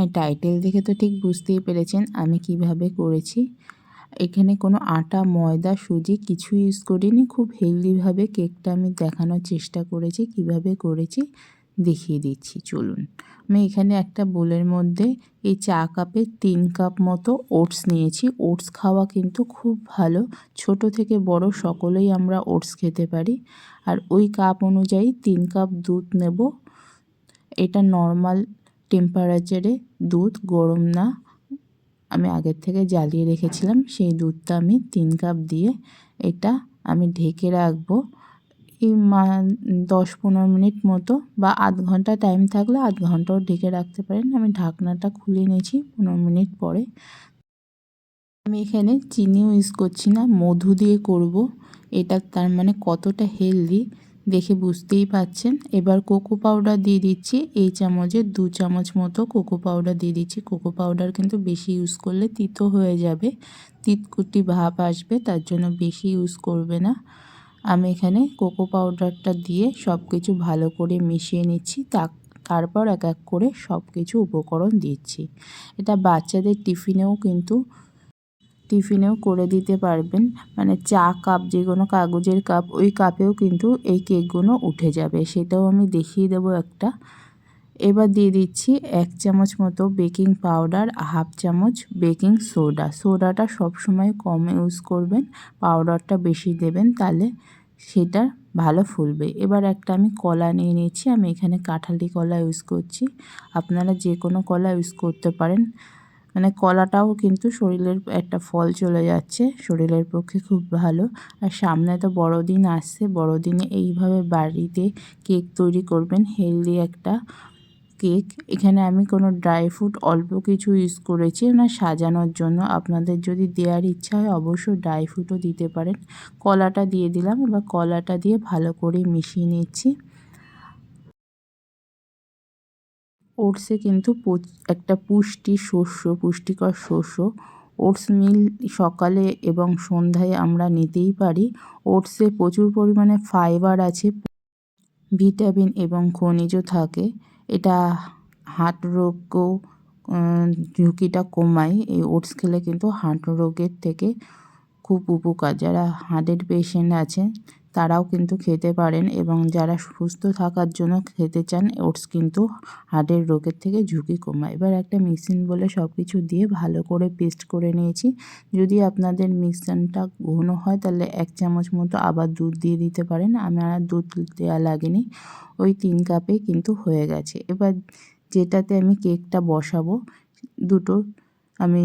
হ্যাঁ টাইটেল দেখে তো ঠিক বুঝতেই পেরেছেন আমি কীভাবে করেছি। এখানে কোনো আটা, ময়দা, সুজি কিছু ইউজ করিনি। খুব হেলদিভাবে কেকটা আমি দেখানোর চেষ্টা করেছি, কীভাবে করেছি দেখিয়ে দিচ্ছি, চলুন। আমি এখানে একটা বোলের মধ্যে এই চা কাপে তিন কাপ মতো ওটস নিয়েছি। ওটস খাওয়া কিন্তু খুব ভালো। ছোট থেকে বড় সকলেই আমরা ওটস খেতে পারি। আর ওই কাপ অনুযায়ী তিন কাপ দুধ নেব। এটা নর্মাল টেম্পারেচারে দুধ গরম না, আমি আগের থেকে জ্বালিয়ে রেখেছিলাম। সেই দুধটা আমি তিন কাপ দিয়ে এটা আমি ঢেকে রাখব। এই মা, দশ পনেরো মিনিট মতো বা আধ ঘণ্টা টাইম থাকলে আধ ঘন্টাও ঢেকে রাখতে পারেন। আমি ঢাকনাটা খুলে নিয়েছি পনেরো মিনিট পরে। আমি এখানে চিনিও ইউজ করছি না, মধু দিয়ে করব। এটা তার মানে কতটা হেলদি দেখে বুঝতেই পাচ্ছেন। এবার কোকো পাউডার দিয়ে দিচ্ছি। এই চামচে দু চামচ মতো কোকো পাউডার দিয়ে দিচ্ছি। কোকো পাউডার কিন্তু বেশি ইউজ করলে তিতো হয়ে যাবে। তিতকুটি ভাব আসবে, তার জন্য বেশি ইউজ করবে না। আমি এখানে কোকো পাউডারটা দিয়ে সব কিছু ভালো করে মিশিয়ে নিচ্ছি। তা তারপর এক এক করে সব কিছু উপকরণ দিচ্ছি। এটা বাচ্চাদের টিফিনেও কিন্তু টিফিনেও করে দিতে পারবেন। মানে চা কাপ, যে কোনো কাগজের কাপ, ওই কাপেও কিন্তু এই কেকগুলো উঠে যাবে। সেটাও আমি দেখিয়ে দেবো একটা। এবার দিয়ে দিচ্ছি এক চামচ মতো বেকিং পাউডার, হাফ চামচ বেকিং সোডা। সোডাটা সবসময় কম ইউজ করবেন, পাউডারটা বেশি দেবেন, তাহলে সেটা ভালো ফুলবে। এবার একটা আমি কলা নিয়ে নিয়েছি, আমি এখানে কাঁঠালি কলা ইউজ করছি। আপনারা যে কোনো কলা ইউজ করতে পারেন। মানে কলাটাও কিন্তু শরীরের একটা ফল চলে যাচ্ছে, শরীরের পক্ষে খুব ভালো। আর সামনে তো বড়দিন আসছে, বড়দিনে এইভাবে বাড়িতে কেক তৈরি করবেন, হেলদি একটা কেক। এখানে আমি কোনো ড্রাই ফ্রুট অল্প কিছু ইউজ করেছি না সাজানোর জন্য। আপনাদের যদি দেওয়ার ইচ্ছা হয়, অবশ্যই ড্রাই ফ্রুটও দিতে পারেন। কলাটা দিয়ে দিলাম, এবার কলাটা দিয়ে ভালো করে মিশিয়ে নিচ্ছি। ওটসে কিন্তু একটা পুষ্টি শস্য, পুষ্টিকর শস্য। ওটস মিল সকালে এবং সন্ধ্যায় আমরা নিতেই পারি। ওটসে প্রচুর পরিমাণে ফাইবার আছে, ভিটামিন এবং খনিজ থাকে। এটা হার্ট রোগও ঝুঁকিটা কমায়। এই ওটস খেলে কিন্তু হার্ট রোগের থেকে খুব উপকার। যারা হার্টের পেশেন্ট আছে তারাও কিন্তু খেতে পারেন এবং যারা সুস্থ থাকার জন্য খেতে চান, ওটস কিন্তু হার্টের রোগের থেকে ঝুঁকি কমায়। এবার একটা মিক্সিং বলে সব কিছু দিয়ে ভালো করে পেস্ট করে নিয়েছি। যদি আপনাদের মিক্সারটা ঘন হয়, তাহলে এক চামচ মতো আবার দুধ দিয়ে দিতে পারেন। আমার আর দুধ দেওয়া লাগেনি, ওই তিন কাপে কিন্তু হয়ে গেছে। এবার যেটাতে আমি কেকটা বসাবো, দুটো আমি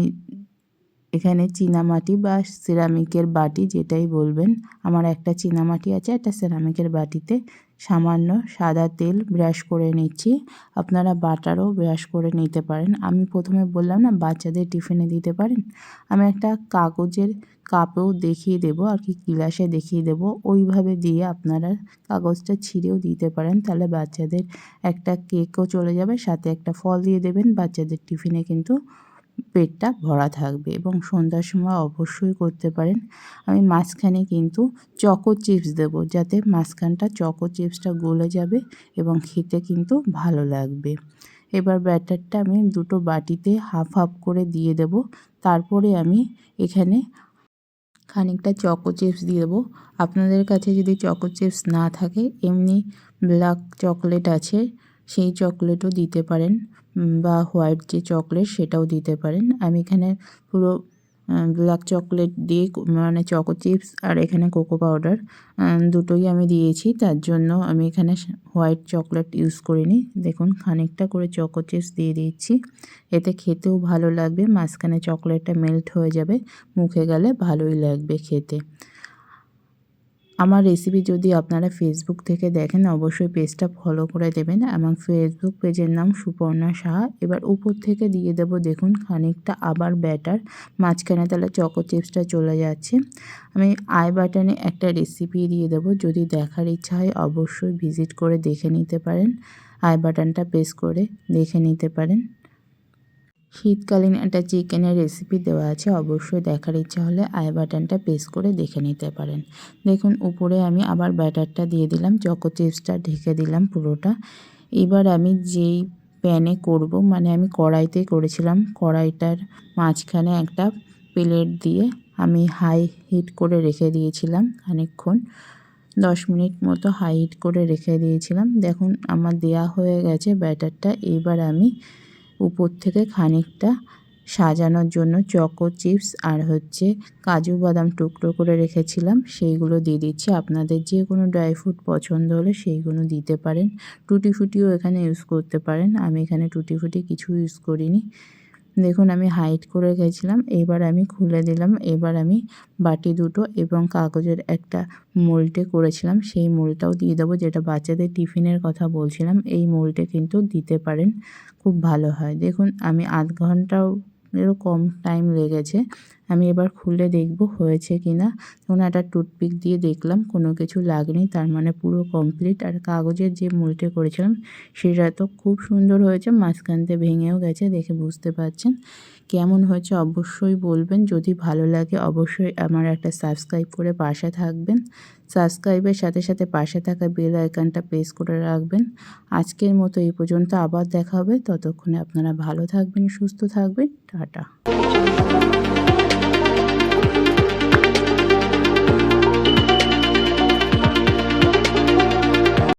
এখানে চীনামাটি বা সিরামিকের বাটি যেটাই বলবেন, আমার একটা চীনামাটি আছে, একটা সিরামিকের বাটিতে সামান্য সাদা তেল ব্রাশ করে নিচ্ছি। আপনারা বাটারও ব্রাশ করে নিতে পারেন। আমি প্রথমে বললাম না, বাচ্চাদের টিফিনে দিতে পারেন? আমি একটা কাগজের কাপেও দেখিয়ে দেবো, আর কি গিলাসে দেখিয়ে দেবো। ওইভাবে দিয়ে আপনারা কাগজটা ছিঁড়েও দিতে পারেন, তাহলে বাচ্চাদের একটা কেকও চলে যাবে, সাথে একটা ফল দিয়ে দেবেন, বাচ্চাদের টিফিনে কিন্তু পেটটা ভরা থাকবে এবং সন্ধ্যার সময় অবশ্যই করতে পারেন। আমি মাঝখানে কিন্তু চকো চিপস দেব যাতে মাঝখানটা চকো চিপসটা গলে যাবে এবং খেতে কিন্তু ভালো লাগবে। এবার ব্যাটারটা আমি দুটো বাটিতে হাফ হাফ করে দিয়ে দেব। তারপরে আমি এখানে খানিকটা চকো চিপস দিয়ে দেবো। আপনাদের কাছে যদি চকো চিপস না থাকে, এমনি ব্ল্যাক চকলেট আছে সেই চকলেটও দিতে পারেন বা হোয়াইট যে চকলেট সেটাও দিতে পারেন। আমি এখানে পুরো ব্ল্যাক চকলেট দিয়ে মানে চকো চিপস আর এখানে কোকো পাউডার দুটোই আমি দিয়েছি। তার জন্য আমি এখানে হোয়াইট চকলেট ইউজ করিনি। দেখুন, খানিকটা করে চকো চিপস দিয়ে দিচ্ছি এতে খেতেও ভালো লাগবে, মাঝখানে চকলেটটা মেল্ট হয়ে যাবে, মুখে গেলে ভালোই লাগবে খেতে। আমার রেসিপি যদি আপনারা ফেসবুক থেকে দেখেন, অবশ্যই পেজটা ফলো করে দেবেন এবং ফেসবুক পেজের নাম সুপর্ণা সাহা। এবার উপর থেকে দিয়ে দেব, দেখুন, খানিকটা আবার ব্যাটার মাঝখানে তাহলে চকো চিপসটা চলে যাচ্ছে। আমি আই বাটনে একটা রেসিপি দিয়ে দেব, যদি দেখার ইচ্ছা হয়, অবশ্যই ভিজিট করে দেখে নিতে পারেন। আই বাটনটা প্রেস করে দেখে নিতে পারেন। শীতকালীন একটা চিকেনের রেসিপি দেওয়া আছে, অবশ্যই দেখার ইচ্ছা হলে আই বাটনটা প্রেস করে দেখে নিতে পারেন। দেখুন, উপরে আমি আবার ব্যাটারটা দিয়ে দিলাম চকো চিপসটা ঢেকে দিলাম পুরোটা। এবার আমি যেই প্যানে করব মানে আমি কড়াইতে করেছিলাম, কড়াইটার মাঝখানে একটা প্লেট দিয়ে আমি হাই হিট করে রেখে দিয়েছিলাম খানিকক্ষণ। দশ মিনিট মতো হাই হিট করে রেখে দিয়েছিলাম। দেখুন, আমার দেয়া হয়ে গেছে ব্যাটারটা এবার আমি উপর থেকে খানিকটা সাজানোর জন্য চকো চিপস আর হচ্ছে কাজু বাদাম টুকরো করে রেখেছিলাম। সেইগুলো দিয়ে দিচ্ছি। আপনাদের যে কোনো ড্রাই ফ্রুট পছন্দ হলে সেইগুলো দিতে পারেন। টুটি ফুটিও এখানে ইউজ করতে পারেন। আমি এখানে টুটি ফুটি কিছু ইউজ করিনি। দেখুন, আমি হাইট করে গেছিলাম। এবার আমি খুলে দিলাম। এবার আমি বাটি দুটো এবং কাগজের একটা মোল্টে করেছিলাম। সেই মোলটাও দিয়ে দেবো, যেটা বাচ্চাদের টিফিনের কথা বলছিলাম। এই মোলটে কিন্তু দিতে পারেন, খুব ভালো হয়। দেখুন, আমি আধ ঘন্টাও এরও কম টাইম লেগেছে। আমি এবার খুলে দেখব হয়েছে কি না একটা টুথপিক দিয়ে দেখলাম, কোনো কিছু লাগেনি, তার মানে পুরো কমপ্লিট আর কাগজের যে মোলটে করেছিলাম, সেটা তো খুব সুন্দর হয়েছে, মাঝখান দিয়ে ভেঙেও গেছে, দেখে বুঝতে পারছেন। কেমন হয়েছে অবশ্যই বলবেন, যদি ভালো লাগে অবশ্যই আমার একটা সাবস্ক্রাইব করে পাশে থাকবেন। সাবস্ক্রাইবের সাথে সাথে পাশে থাকা বেল আইকনটা প্রেস করে রাখবেন। আজকের মতো এই পর্যন্ত আবার দেখা হবে, ততক্ষণে আপনারা ভালো থাকবেন, সুস্থ থাকবেন, টাটা।